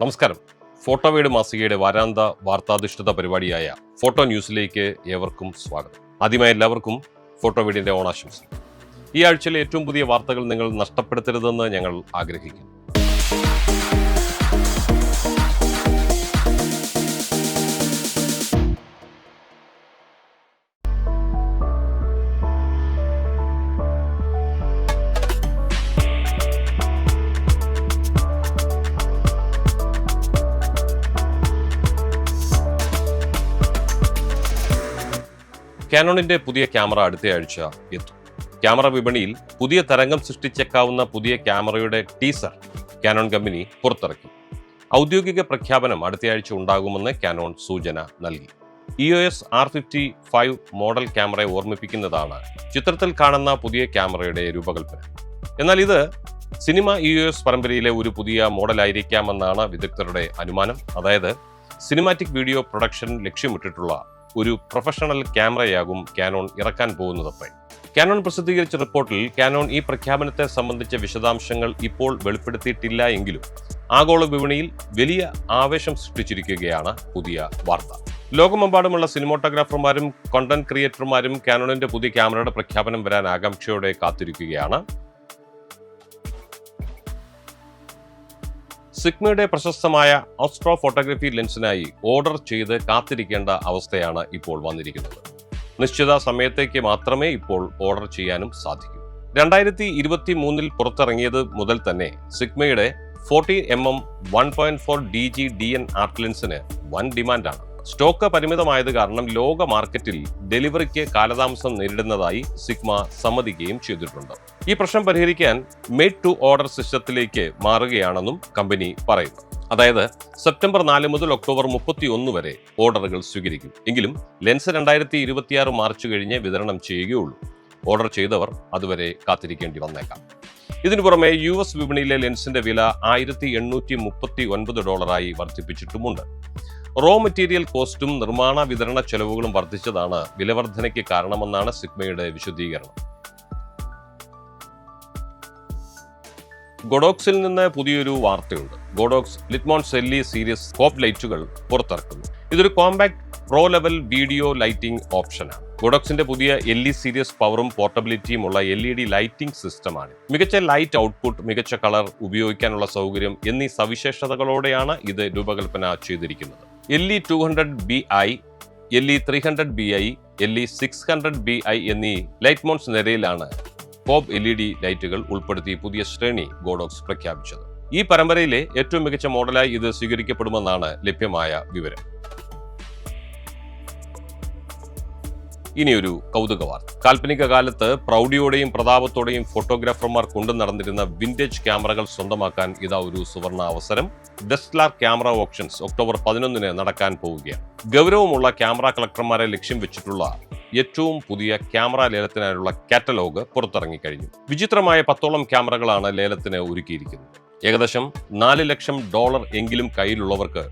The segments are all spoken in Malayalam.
നമസ്കാരം. ഫോട്ടോ വീട് മാസികയുടെ വാരാന്ത വാർത്താധിഷ്ഠിത പരിപാടിയായ ഫോട്ടോ ന്യൂസിലേക്ക് ഏവർക്കും സ്വാഗതം. ആദ്യമായി എല്ലാവർക്കും ഫോട്ടോ വീടിന്റെ ഓണാശംസ ഈ ആഴ്ചയിലെ ഏറ്റവും പുതിയ വാർത്തകൾ നിങ്ങൾ നഷ്ടപ്പെടുത്തരുതെന്ന് ഞങ്ങൾ ആഗ്രഹിക്കുന്നു. കാനോണിന്റെ പുതിയ ക്യാമറ അടുത്തയാഴ്ച എത്തും. ക്യാമറ വിപണിയിൽ പുതിയ തരംഗം സൃഷ്ടിച്ചേക്കാവുന്ന പുതിയ ക്യാമറയുടെ ടീസർ കാനോൺ കമ്പനി പുറത്തിറക്കി. ഔദ്യോഗിക പ്രഖ്യാപനം അടുത്തയാഴ്ച ഉണ്ടാകുമെന്ന് കാനോൺ സൂചന നൽകി. E O S R fifty five model ക്യാമറയെ ഓർമ്മിപ്പിക്കുന്നതാണ് ചിത്രത്തിൽ കാണുന്ന പുതിയ ക്യാമറയുടെ രൂപകൽപ്പന. എന്നാൽ ഇത് സിനിമ ഇ ഒ എസ് പരമ്പരയിലെ ഒരു പുതിയ മോഡലായിരിക്കാമെന്നാണ് വിദഗ്ധരുടെ അനുമാനം. അതായത് സിനിമാറ്റിക് വീഡിയോ പ്രൊഡക്ഷൻ ലക്ഷ്യമിട്ടിട്ടുള്ള ഒരു പ്രൊഫഷണൽ ക്യാമറയാകും കാനോൺ ഇറക്കാൻ പോകുന്നതപ്പോൾ കാനോൺ പ്രസിദ്ധീകരിച്ച റിപ്പോർട്ടിൽ കാനോൺ ഈ പ്രഖ്യാപനത്തെ സംബന്ധിച്ച വിശദാംശങ്ങൾ ഇപ്പോൾ വെളിപ്പെടുത്തിയിട്ടില്ല എങ്കിലും ആഗോള വിപണിയിൽ വലിയ ആവേശം സൃഷ്ടിച്ചിരിക്കുകയാണ് പുതിയ വാർത്ത. ലോകമെമ്പാടുമുള്ള സിനിമോട്ടോഗ്രാഫർമാരും കണ്ടന്റ് ക്രിയേറ്റർമാരും കാനോണിന്റെ പുതിയ ക്യാമറയുടെ പ്രഖ്യാപനം വരാൻ ആകാംക്ഷയോടെ കാത്തിരിക്കുകയാണ്. സിഗ്മയുടെ പ്രശസ്തമായ ഓസ്ട്രോ ഫോട്ടോഗ്രഫി ലെൻസിനായി ഓർഡർ ചെയ്ത് കാത്തിരിക്കേണ്ട അവസ്ഥയാണ് ഇപ്പോൾ വന്നിരിക്കുന്നത്. നിശ്ചിത സമയത്തേക്ക് മാത്രമേ ഇപ്പോൾ ഓർഡർ ചെയ്യാനും സാധിക്കൂ. രണ്ടായിരത്തി ഇരുപത്തി മൂന്നിൽ പുറത്തിറങ്ങിയത് മുതൽ തന്നെ സിഗ്മയുടെ forty M M one point four D G D N art ലെൻസിന് വൻ ഡിമാൻഡാണ്. സ്റ്റോക്ക് പരിമിതമായത് കാരണം ലോക മാർക്കറ്റിൽ ഡെലിവറിക്ക് കാലതാമസം നേരിടുന്നതായി സിഗ്മ സമ്മതിക്കുകയും ചെയ്തിട്ടുണ്ട്. ഈ പ്രശ്നം പരിഹരിക്കാൻ മെയ്ഡ് ടു ഓർഡർ സിസ്റ്റത്തിലേക്ക് മാറുകയാണെന്നും കമ്പനി പറയുന്നു. അതായത് സെപ്റ്റംബർ നാല് മുതൽ ഒക്ടോബർ മുപ്പത്തി ഒന്ന് വരെ ഓർഡറുകൾ സ്വീകരിക്കും. എങ്കിലും ലെൻസ് രണ്ടായിരത്തി ഇരുപത്തിയാറ് മാർച്ച് കഴിഞ്ഞ് വിതരണം ചെയ്യുകയുള്ളൂ. ഓർഡർ ചെയ്തവർ അതുവരെ കാത്തിരിക്കേണ്ടി വന്നേക്കാം. ഇതിനു പുറമെ യു എസ് വിപണിയിലെ ലെൻസിന്റെ വില ആയിരത്തി എണ്ണൂറ്റി മുപ്പത്തി ഒൻപത് ഡോളറായി വർദ്ധിപ്പിച്ചിട്ടുമുണ്ട്. റോ മെറ്റീരിയൽ കോസ്റ്റും നിർമ്മാണ വിതരണ ചെലവുകളും വർദ്ധിച്ചതാണ് വിലവർദ്ധനയ്ക്ക് കാരണമെന്നാണ് സിഗ്മയുടെ വിശദീകരണം. ഗൊഡോക്സിൽ നിന്ന് പുതിയൊരു വാർത്തയുണ്ട്. ഗോഡോക്സ് ലിറ്റ്മോൺ സെല്ലി സീരീസ് സ്കോപ്പ് ലൈറ്റുകൾ പുറത്തിറക്കുന്നു. ഇതൊരു compact pro level video lighting ഓപ്ഷനാണ്. ഗോഡോക്സിന്റെ പുതിയ എൽ ഇ സീരീസ് പവറും പോർട്ടബിലിറ്റിയും ഉള്ള എൽ ഇ ഡി ലൈറ്റിംഗ് സിസ്റ്റമാണ്. മികച്ച ലൈറ്റ് ഔട്ട്പുട്ട് മികച്ച കളർ ഉപയോഗിക്കാനുള്ള സൗകര്യം എന്നീ സവിശേഷതകളോടെയാണ് ഇത് രൂപകൽപ്പന ചെയ്തിരിക്കുന്നത്. L E two hundred B I L E three hundred B I L E six hundred B I എന്നീ ലൈറ്റ് മോൺസ് നിരയിലാണ് പോപ്പ് എൽ ഇ ഡി ലൈറ്റുകൾ ഉൾപ്പെടുത്തി പുതിയ ശ്രേണി ഗോഡോക്സ് പ്രഖ്യാപിച്ചത്. ഈ പരമ്പരയിലെ ഏറ്റവും മികച്ച മോഡലായി ഇത് സ്വീകരിക്കപ്പെടുമെന്നാണ് ലഭ്യമായ വിവരം. ഇനിയൊരു കൗതുക വാർത്ത കാൽപ്പനിക കാലത്ത് പ്രൗഢിയോടെയും പ്രതാപത്തോടെയും ഫോട്ടോഗ്രാഫർമാർ കൊണ്ടു നടന്നിരുന്ന വിന്റേജ് ക്യാമറകൾ സ്വന്തമാക്കാൻ ഇതാ ഒരു സുവർണ അവസരം. ഡെസ്ലാർ ക്യാമറ ഓപ്ഷൻസ് ഒക്ടോബർ പതിനൊന്നിന് നടക്കാൻ പോവുകയാണ്. ഗൗരവമുള്ള ക്യാമറ കളക്ടർമാരെ ലക്ഷ്യം വെച്ചിട്ടുള്ള ഏറ്റവും പുതിയ ക്യാമറ ലേലത്തിനായുള്ള കാറ്റലോഗ് പുറത്തിറങ്ങിക്കഴിഞ്ഞു. വിചിത്രമായ പത്തോളം ക്യാമറകളാണ് ലേലത്തിന് ഒരുക്കിയിരിക്കുന്നത്. ഏകദേശം നാല് ലക്ഷം ഡോളർ എങ്കിലും കയ്യിലുള്ളവർക്ക്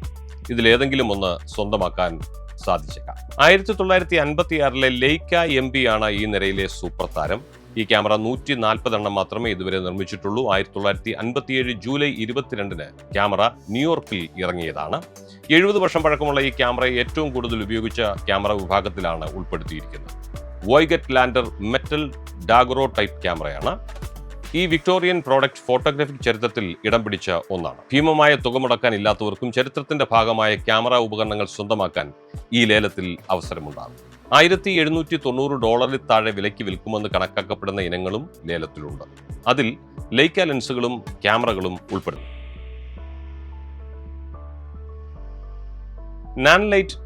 ഇതിലേതെങ്കിലും ഒന്ന് സ്വന്തമാക്കാൻ സാധിച്ചേക്കാം. ആയിരത്തി തൊള്ളായിരത്തി അൻപത്തി ആറിലെ ലെയ്ക്ക എം പി ആണ് ഈ നിരയിലെ സൂപ്പർ താരം. ഈ ക്യാമറ നൂറ്റി നാൽപ്പതെണ്ണം മാത്രമേ ഇതുവരെ നിർമ്മിച്ചിട്ടുള്ളൂ. ആയിരത്തി തൊള്ളായിരത്തി അൻപത്തിയേഴ് ജൂലൈ ഇരുപത്തിരണ്ടിന് ക്യാമറ ന്യൂയോർക്കിൽ ഇറങ്ങിയതാണ്. എഴുപത് വർഷം പഴക്കമുള്ള ഈ ക്യാമറ ഏറ്റവും കൂടുതൽ ഉപയോഗിച്ച ക്യാമറ വിഭാഗത്തിലാണ് ഉൾപ്പെടുത്തിയിരിക്കുന്നത്. Voigtlander metal daguerreotype ക്യാമറയാണ്. ഈ വിക്ടോറിയൻ പ്രോഡക്റ്റ് ഫോട്ടോഗ്രാഫിക് ചരിത്രത്തിൽ ഇടം പിടിച്ച ഒന്നാണ്. ഭീമമായ തുക മുടക്കാൻ ഇല്ലാത്തവർക്കും ചരിത്രത്തിന്റെ ഭാഗമായ ക്യാമറ ഉപകരണങ്ങൾ സ്വന്തമാക്കാൻ ഈ ലേലത്തിൽ അവസരമുണ്ടാകും. ആയിരത്തി എഴുന്നൂറ്റി തൊണ്ണൂറ് ഡോളറിൽ താഴെ വിലയ്ക്ക് വിൽക്കുമെന്ന് കണക്കാക്കപ്പെടുന്ന ഇനങ്ങളും ലേലത്തിലുണ്ട്. അതിൽ ലൈക്ക ലെൻസുകളും ക്യാമറകളും ഉൾപ്പെടുന്നു. നാൻലൈറ്റ്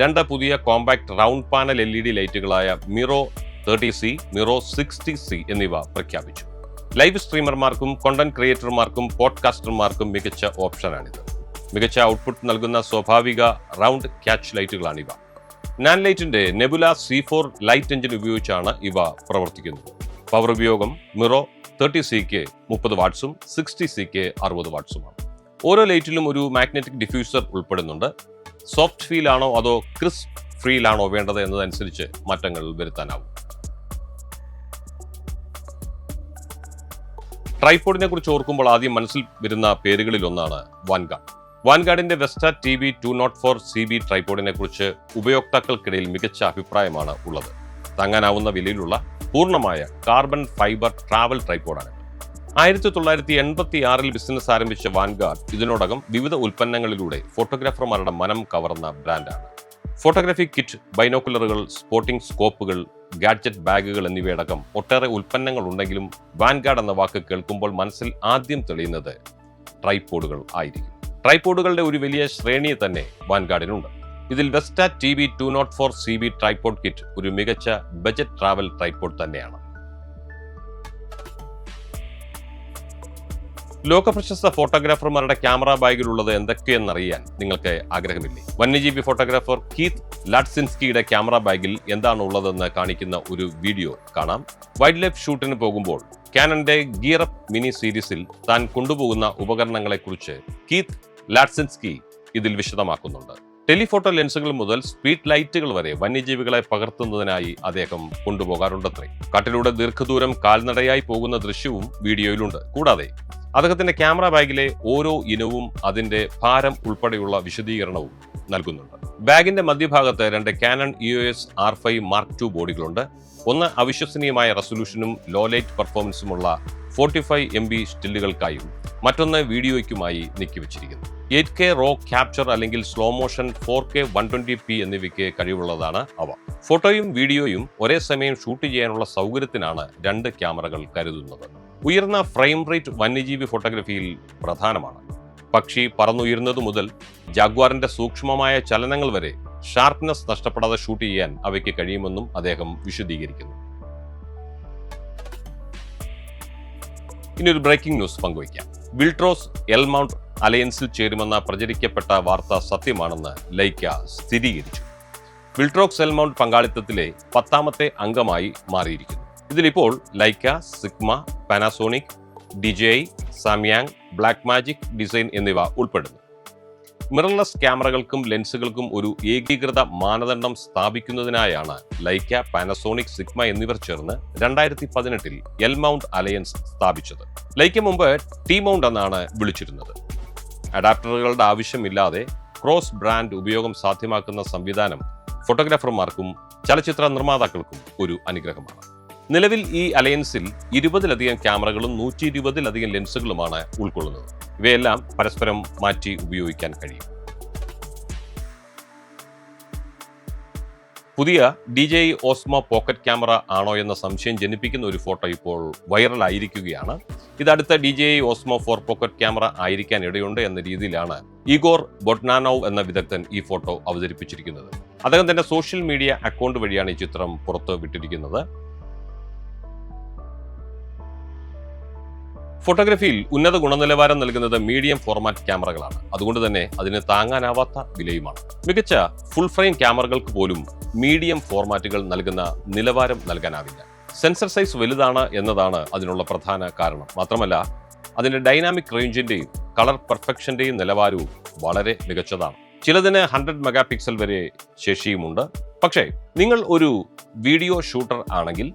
രണ്ട് പുതിയ compact round panel L E D ലൈറ്റുകളായ Miro thirty C Miro sixty C എന്നിവ പ്രഖ്യാപിച്ചു. ലൈവ് സ്ട്രീമർമാർക്കും കോണ്ടന്റ് ക്രിയേറ്റർമാർക്കും പോഡ്കാസ്റ്റർമാർക്കും മികച്ച ഓപ്ഷനാണിത്. മികച്ച ഔട്ട്പുട്ട് നൽകുന്ന സ്വാഭാവിക റൗണ്ട് ക്യാച്ച് ലൈറ്റുകളാണിവ നാൻലൈറ്റിന്റെ Nebula C four light engine ഉപയോഗിച്ചാണ് ഇവ പ്രവർത്തിക്കുന്നത്. പവർ ഉപയോഗം മിറോ തേർട്ടി സിക്ക് മുപ്പത് വാട്ട്സും സിക്സ്റ്റി സിക്ക് അറുപത് വാട്ട്സുമാണ് ഓരോ ലൈറ്റിലും ഒരു മാഗ്നറ്റിക് ഡിഫ്യൂസർ ഉൾപ്പെടുന്നുണ്ട്. സോഫ്റ്റ് ഫീലാണോ അതോ ക്രിസ്പ് ഫ്രീലാണോ വേണ്ടത് എന്നതനുസരിച്ച് മാറ്റങ്ങൾ വരുത്താനാവും. ട്രൈപോഡിനെ കുറിച്ച് ഓർക്കുമ്പോൾ ആദ്യം മനസ്സിൽ വരുന്ന പേരുകളിൽ ഒന്നാണ് vanguard. വാൻഗാർഡിന്റെ Vesta T V two nought four C B ട്രൈപോഡിനെ കുറിച്ച് ഉപയോക്താക്കൾക്കിടയിൽ മികച്ച അഭിപ്രായമാണ് ഉള്ളത്. താങ്ങാനാവുന്ന വിലയിലുള്ള പൂർണമായ കാർബൺ ഫൈബർ ട്രാവൽ ട്രൈപോഡാണ് ആയിരത്തി തൊള്ളായിരത്തി എൺപത്തി ആറിൽ ബിസിനസ് ആരംഭിച്ച വാൻഗാർഡ് ഇതിനോടകം വിവിധ ഉൽപ്പന്നങ്ങളിലൂടെ ഫോട്ടോഗ്രാഫർമാരുടെ മനം കവർന്ന ബ്രാൻഡാണ്. ഫോട്ടോഗ്രാഫി കിറ്റ് ബൈനോക്കുലറുകൾ സ്പോർട്ടിംഗ് സ്കോപ്പുകൾ ഗാഡ്ജറ്റ് ബാഗുകൾ എന്നിവയടക്കം ഒട്ടേറെ ഉൽപ്പന്നങ്ങൾ ഉണ്ടെങ്കിലും വാൻഗാർഡ് എന്ന വാക്ക് കേൾക്കുമ്പോൾ മനസ്സിൽ ആദ്യം തെളിയുന്നത് ട്രൈപോഡുകൾ ആയിരിക്കും. ട്രൈപോഡുകളുടെ ഒരു വലിയ ശ്രേണി തന്നെ വാൻഗാർഡിനുണ്ട് ഇതിൽ Vesta T V two nought four C B tripod kit ഒരു മികച്ച ബജറ്റ് ട്രാവൽ ട്രൈപോഡ് തന്നെയാണ്. ലോകപ്രശസ്ത ഫോട്ടോഗ്രാഫർമാരുടെ ക്യാമറ ബാഗിലുള്ളത് എന്തൊക്കെയെന്നറിയാൻ നിങ്ങൾക്ക് ആഗ്രഹമില്ലേ? വന്യജീവി ഫോട്ടോഗ്രാഫർ കീത്ത് ലാഡ്സിൻസ്കിയുടെ ക്യാമറ ബാഗിൽ എന്താണ് ഉള്ളതെന്ന് കാണിക്കുന്ന ഒരു വീഡിയോ കാണാം. വൈൽഡ് ലൈഫ് ഷൂട്ടിന് പോകുമ്പോൾ കാനന്റെ ഗിയറപ്പ് മിനി സീരീസിൽ താൻ കൊണ്ടുപോകുന്ന ഉപകരണങ്ങളെക്കുറിച്ച് കീത്ത് ലാഡ്സിൻസ്കി ഇതിൽ വിശദമാക്കുന്നുണ്ട്. ടെലിഫോട്ടോ ലെൻസുകൾ മുതൽ സ്പീഡ് ലൈറ്റുകൾ വരെ വന്യജീവികളെ പകർത്തുന്നതിനായി അദ്ദേഹം കൊണ്ടുപോകാറുണ്ടത്രേ. കാട്ടിലൂടെ ദീർഘദൂരം കാൽനടയായി പോകുന്ന ദൃശ്യവും വീഡിയോയിലുണ്ട്. കൂടാതെ അദ്ദേഹത്തിന്റെ ക്യാമറ ബാഗിലെ ഓരോ ഇനവും അതിന്റെ ഭാരം ഉൾപ്പെടെയുള്ള വിശദീകരണവും നൽകുന്നുണ്ട്. ബാഗിന്റെ മധ്യഭാഗത്ത് രണ്ട് Canon O S R five mark two ബോഡികളുണ്ട്. ഒന്ന് അവിശ്വസനീയമായ റെസൊല്യൂഷനും ലോ ലൈറ്റ് പെർഫോമൻസുമുള്ള ഫോർട്ടി ഫൈവ് എം ബി സ്റ്റില്ലുകൾക്കായും മറ്റൊന്ന് വീഡിയോയ്ക്കുമായി നീക്കിവച്ചിരിക്കുന്നു. എയ്റ്റ് കെ റോ ക്യാപ്ചർ അല്ലെങ്കിൽ slow motion four K one twenty P എന്നിവയ്ക്ക് കഴിവുള്ളതാണ് അവ. ഫോട്ടോയും വീഡിയോയും ഒരേ സമയം ഷൂട്ട് ചെയ്യാനുള്ള സൗകര്യത്തിനാണ് രണ്ട് ക്യാമറകൾ കരുതുന്നത്. ഉയർന്ന ഫ്രെയിം റേറ്റ് വന്യജീവി ഫോട്ടോഗ്രഫിയിൽ പ്രധാനമാണ്. പക്ഷി പറന്നുയരുന്നതു മുതൽ ജാഗ്വാറിന്റെ സൂക്ഷ്മമായ ചലനങ്ങൾ വരെ ഷാർപ്നെസ് നഷ്ടപ്പെടാതെ ഷൂട്ട് ചെയ്യാൻ അവയ്ക്ക് കഴിയുമെന്നും അദ്ദേഹം വിശദീകരിക്കുന്നു. ഇനി ഒരു ബ്രേക്കിംഗ് ന്യൂസ് പങ്കുവയ്ക്കാം. വിൽട്രോസ് എൽമൗണ്ട് അലയൻസിൽ ചേരുമെന്ന പ്രചരിക്കപ്പെട്ട വാർത്ത സത്യമാണെന്ന് ലൈക്ക സ്ഥിരീകരിച്ചു. വിൾട്രോക് സെൽമൗണ്ട് പങ്കാളിത്തത്തിലെ പത്താമത്തെ അംഗമായി മാറിയിരിക്കുന്നു. ഇതിലിപ്പോൾ Leica Sigma Panasonic DJ Samyang Blackmagic design എന്നിവ ഉൾപ്പെടുന്നു. മിറർലെസ് ക്യാമറകൾക്കും ലെൻസുകൾക്കും ഒരു ഏകീകൃത മാനദണ്ഡം സ്ഥാപിക്കുന്നതിനായാണ് ലൈക്ക പാനസോണിക് സിഗ്മ എന്നിവർ ചേർന്ന് രണ്ടായിരത്തി പതിനെട്ടിൽ എൽ മൗണ്ട് അലയൻസ് സ്ഥാപിച്ചത്. ലൈക്ക മുമ്പ് ടി മൗണ്ട് എന്നാണ് വിളിച്ചിരുന്നത്. അഡാപ്റ്ററുകളുടെ ആവശ്യമില്ലാതെ ക്രോസ് ബ്രാൻഡ് ഉപയോഗം സാധ്യമാക്കുന്ന സംവിധാനം ഫോട്ടോഗ്രാഫർമാർക്കും ചലച്ചിത്ര നിർമ്മാതാക്കൾക്കും ഒരു അനുഗ്രഹമാണ്. നിലവിൽ ഈ അലയൻസിൽ ഇരുപതിലധികം ക്യാമറകളും നൂറ്റി ഇരുപതിലധികം ലെൻസുകളുമാണ് ഉൾക്കൊള്ളുന്നത്. ഇവയെല്ലാം പരസ്പരം മാറ്റി ഉപയോഗിക്കാൻ കഴിയും. പുതിയ D J Osmo pocket camera ആണോ എന്ന സംശയം ജനിപ്പിക്കുന്ന ഒരു ഫോട്ടോ ഇപ്പോൾ വൈറലായിരിക്കുകയാണ്. ഇത് അടുത്ത D J Osmo four pocket camera ആയിരിക്കാൻ ഇടയുണ്ട് എന്ന രീതിയിലാണ് ഇഗോർ ബൊട്നാനോവ് എന്ന വിദഗ്ധൻ ഈ ഫോട്ടോ അവതരിപ്പിച്ചിരിക്കുന്നത്. അദ്ദേഹം തന്റെ സോഷ്യൽ മീഡിയ അക്കൗണ്ട് വഴിയാണ് ഈ ചിത്രം പുറത്ത് വിട്ടിരിക്കുന്നത്. ഫോട്ടോഗ്രഫിയിൽ ഉന്നത ഗുണനിലവാരം നൽകുന്നത് മീഡിയം ഫോർമാറ്റ് ക്യാമറകളാണ്. അതുകൊണ്ട് തന്നെ അതിന് താങ്ങാനാവാത്ത വിലയുമാണ്. മികച്ച ഫുൾ ഫ്രെയിം ക്യാമറകൾക്ക് പോലും മീഡിയം ഫോർമാറ്റുകൾ നൽകുന്ന നിലവാരം നൽകാനാവില്ല. സെൻസർ സൈസ് വലുതാണ് എന്നതാണ് അതിനുള്ള പ്രധാന കാരണം. മാത്രമല്ല അതിന്റെ ഡൈനാമിക് റേഞ്ചിന്റെയും കളർ പെർഫെക്ഷന്റെയും നിലവാരവും വളരെ മികച്ചതാണ്. ചിലതിന് ഹൺഡ്രഡ് മെഗാ പിക്സൽ വരെ ശേഷിയുമുണ്ട്. പക്ഷേ നിങ്ങൾ ഒരു വീഡിയോ ഷൂട്ടർ ആണെങ്കിൽ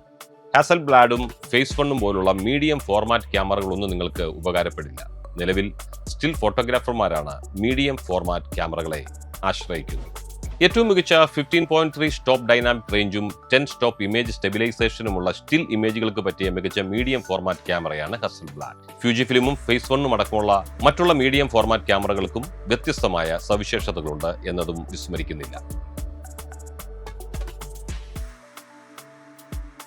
ഹാസൽ ബ്ലാഡും ഫേസ് വണ്ണും പോലുള്ള മീഡിയം ഫോർമാറ്റ് ക്യാമറകളൊന്നും നിങ്ങൾക്ക് ഉപകാരപ്പെടില്ല. നിലവിൽ സ്റ്റിൽ ഫോട്ടോഗ്രാഫർമാരാണ് മീഡിയം ഫോർമാറ്റ് ക്യാമറകളെ ആശ്രയിക്കുന്നത്. ഏറ്റവും മികച്ച fifteen point three stop dynamic റേഞ്ചും ten stop image സ്റ്റെബിലൈസേഷനുമുള്ള സ്റ്റിൽ ഇമേജുകൾക്ക് പറ്റിയ മികച്ച മീഡിയം ഫോർമാറ്റ് ക്യാമറയാണ് ഹസൽ ബ്ലാക്ക് ഫ്യൂജി ഫിലിമും ഫേസ് വണ്ണും അടക്കമുള്ള മറ്റുള്ള മീഡിയം ഫോർമാറ്റ് ക്യാമറകൾക്കും വ്യത്യസ്തമായ സവിശേഷതകളുണ്ട് എന്നതും വിസ്മരിക്കുന്നില്ല.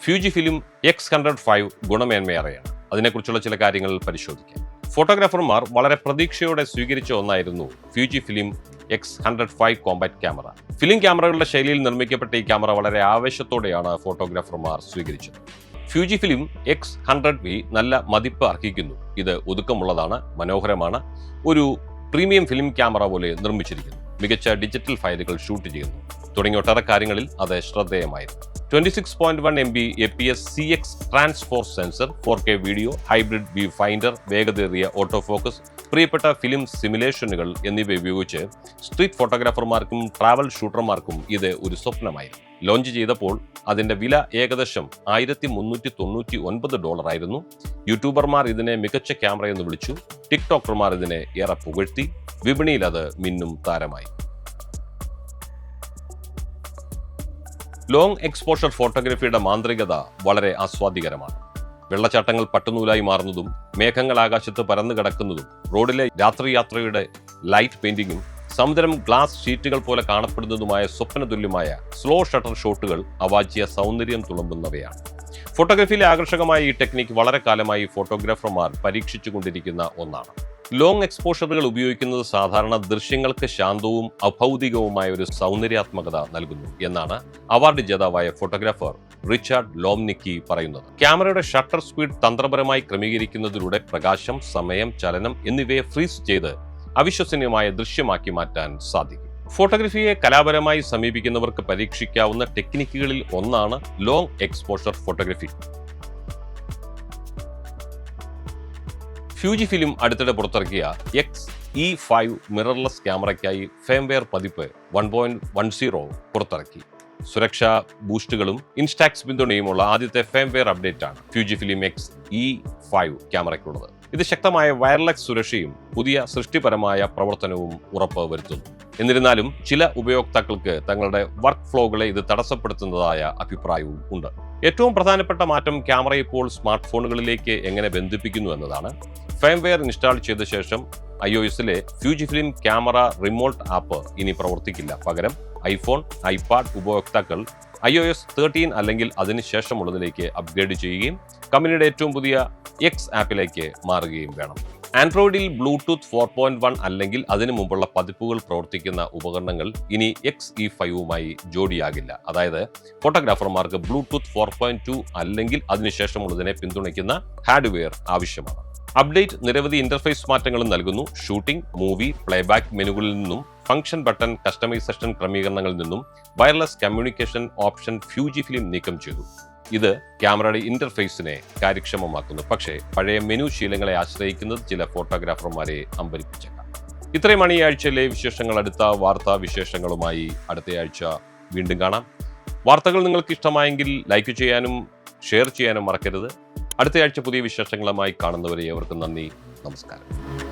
Fuji film X hundred five ഗുണമേന്മയേറെയാണ്. അതിനെക്കുറിച്ചുള്ള ചില കാര്യങ്ങൾ പരിശോധിക്കാം. ഫോട്ടോഗ്രാഫർമാർ വളരെ പ്രതീക്ഷയോടെ സ്വീകരിച്ച ഒന്നായിരുന്നു Fuji film X hundred five compact camera film ക്യാമറകളുടെ ശൈലിയിൽ നിർമ്മിക്കപ്പെട്ട ഈ ക്യാമറ വളരെ ആവേശത്തോടെയാണ് ഫോട്ടോഗ്രാഫർമാർ സ്വീകരിച്ചത്. Fuji film X hundred V നല്ല മതിപ്പ് അർഹിക്കുന്നു. ഇത് ഒതുക്കമുള്ളതാണ് മനോഹരമാണ്. ഒരു പ്രീമിയം ഫിലിം ക്യാമറ പോലെ നിർമ്മിച്ചിരിക്കുന്നു. മികച്ച ഡിജിറ്റൽ ഫയലുകൾ ഷൂട്ട് ചെയ്യുന്നു. തുടങ്ങിയ ഒട്ടേറെ കാര്യങ്ങളിൽ അത് ശ്രദ്ധേയമായിരുന്നു. Twenty six point one M B A P S C X trans four sensor four K video hybrid viewfinder വേഗതേറിയ auto focus പ്രിയപ്പെട്ട ഫിലിം സിമുലേഷനുകൾ എന്നിവ ഉപയോഗിച്ച് സ്ട്രീറ്റ് ഫോട്ടോഗ്രാഫർമാർക്കും ട്രാവൽ ഷൂട്ടർമാർക്കും ഇത് ഒരു സ്വപ്നമായിരുന്നു. ലോഞ്ച് ചെയ്തപ്പോൾ അതിന്റെ വില ഏകദേശം ആയിരത്തി മുന്നൂറ്റി തൊണ്ണൂറ്റി ഒൻപത് ഡോളറായിരുന്നു യൂട്യൂബർമാർ ഇതിനെ മികച്ച ക്യാമറ എന്ന് വിളിച്ചു. ടിക്ടോക്കർമാർ ഇതിനെ ഏറെ പുകഴ്ത്തി. വിപണിയിൽ അത് മിന്നും താരമായി. ലോങ് എക്സ്പോഷർ ഫോട്ടോഗ്രാഫിയുടെ മാന്ത്രികത വളരെ ആസ്വാദികരമാണ് വെള്ളച്ചാട്ടങ്ങൾ പട്ടുനൂലായി മാറുന്നതും മേഘങ്ങൾ ആകാശത്ത് പരന്നു കിടക്കുന്നതും റോഡിലെ രാത്രിയാത്രയുടെ ലൈറ്റ് പെയിന്റിങ്ങും സമുദ്രം ഗ്ലാസ് ഷീറ്റുകൾ പോലെ കാണപ്പെടുന്നതുമായ സ്വപ്നതുല്യമായ സ്ലോ ഷട്ടർ ഷോട്ടുകൾ അവാച്യ സൗന്ദര്യം തുളുമ്പുന്നവയാണ്. ഫോട്ടോഗ്രഫിയിലെ ആകർഷകമായ ഈ ടെക്നിക്ക് വളരെ കാലമായി ഫോട്ടോഗ്രാഫർമാർ പരീക്ഷിച്ചുകൊണ്ടിരിക്കുന്ന ഒന്നാണ്. ലോങ് എക്സ്പോഷറുകൾ ഉപയോഗിക്കുന്നത് സാധാരണ ദൃശ്യങ്ങൾക്ക് ശാന്തവും അഭൗതികവുമായ ഒരു സൗന്ദര്യാത്മകത നൽകുന്നു എന്നാണ് അവാർഡ് ജേതാവായ ഫോട്ടോഗ്രാഫർ റിച്ചാർഡ് ലോംനിക്കി പറയുന്നത്. ക്യാമറയുടെ ഷട്ടർ സ്പീഡ് തന്ത്രപരമായി ക്രമീകരിക്കുന്നതിലൂടെ പ്രകാശം സമയം ചലനം എന്നിവയെ ഫ്രീസ് ചെയ്ത് അവിശ്വസനീയമായ ദൃശ്യമാക്കി മാറ്റാൻ സാധിക്കും. ഫോട്ടോഗ്രഫിയെ കലാപരമായി സമീപിക്കുന്നവർക്ക് പരീക്ഷിക്കാവുന്ന ടെക്നിക്കുകളിൽ ഒന്നാണ് long exposure photography Fujifilm അടുത്തിടെ പുറത്തിറക്കിയ എക്സ് ഇ ഫൈവ് മിറർലെസ് ക്യാമറയ്ക്കായി ഫേംവെയർ പതിപ്പ് വൺ പോയിന്റ് വൺ സീറോ പുറത്തിറക്കി. സുരക്ഷാ ബൂസ്റ്റുകളും ഇൻസ്റ്റാക്സ് പിന്തുണയുമുള്ള ആദ്യത്തെ ഫേംവെയർ അപ്ഡേറ്റ് ആണ് Fuji film X E five ക്യാമറയ്ക്കുള്ളത്. ഇത് ശക്തമായ വയർലെസ് സുരക്ഷയും പുതിയ സൃഷ്ടിപരമായ പ്രവർത്തനവും ഉറപ്പ് വരുത്തുന്നു എന്നിരുന്നാലും ചില ഉപയോക്താക്കൾക്ക് തങ്ങളുടെ വർക്ക് ഫ്ലോകളെ ഇത് തടസ്സപ്പെടുത്തുന്നതായ അഭിപ്രായവും ഉണ്ട്. ഏറ്റവും പ്രധാനപ്പെട്ട മാറ്റം ക്യാമറ ഇപ്പോൾ സ്മാർട്ട് ഫോണുകളിലേക്ക് എങ്ങനെ ബന്ധിപ്പിക്കുന്നു എന്നതാണ്. ഫേംവെയർ ഇൻസ്റ്റാൾ ചെയ്ത ശേഷം ഐ ഒ എസിലെ Fujifilm camera remote app ഇനി പ്രവർത്തിക്കില്ല. പകരം ഐഫോൺ ഐപാഡ് ഉപയോക്താക്കൾ ഐ ഒ എസ് തേർട്ടീൻ അല്ലെങ്കിൽ അതിനുശേഷമുള്ളതിലേക്ക് അപ്ഗ്രേഡ് ചെയ്യുകയും കമ്പനിയുടെ ഏറ്റവും പുതിയ എക്സ് ആപ്പിലേക്ക് മാറുകയും വേണം. ആൻഡ്രോയിഡിൽ ബ്ലൂടൂത്ത് ഫോർ പോയിന്റ് വൺ അല്ലെങ്കിൽ അതിനു മുമ്പുള്ള പതിപ്പുകൾ പ്രവർത്തിക്കുന്ന ഉപകരണങ്ങൾ ഇനി എക്സ് ഇ ഫൈവുമായി ജോഡിയാകില്ല. അതായത് ഫോട്ടോഗ്രാഫർമാർക്ക് ബ്ലൂടൂത്ത് ഫോർ പോയിന്റ് ടു അല്ലെങ്കിൽ അതിനുശേഷമുള്ളതിനെ പിന്തുണയ്ക്കുന്ന ഹാർഡ്വെയർ ആവശ്യമാണ്. അപ്ഡേറ്റ് നിരവധി ഇന്റർഫേസ് മാറ്റങ്ങളും നൽകുന്നു. ഷൂട്ടിംഗ് മൂവി പ്ലേബാക്ക് മെനുകളിൽ നിന്നും ഫംഗ്ഷൻ ബട്ടൺ കസ്റ്റമൈസേഷൻ ക്രമീകരണങ്ങളിൽ നിന്നും wireless communication option Fujifilm നീക്കം ചെയ്തു. ഇത് ക്യാമറയുടെ ഇന്റർഫേസിനെ കാര്യക്ഷമമാക്കുന്നു. പക്ഷേ പഴയ മെനു ശീലങ്ങളെ ആശ്രയിക്കുന്നത് ചില ഫോട്ടോഗ്രാഫർമാരെ അമ്പരിപ്പിച്ചേക്കാം. ഇത്രയുമാണ് ഈ ആഴ്ചയിലെ വിശേഷങ്ങൾ അടുത്ത വാർത്താ വിശേഷങ്ങളുമായി അടുത്തയാഴ്ച വീണ്ടും കാണാം. വാർത്തകൾ നിങ്ങൾക്ക് ഇഷ്ടമായെങ്കിൽ ലൈക്ക് ചെയ്യാനും ഷെയർ ചെയ്യാനും മറക്കരുത്. അടുത്തയാഴ്ച പുതിയ വിശേഷങ്ങളുമായി കാണുന്നവരെ ഏവർക്കും നന്ദി നമസ്കാരം.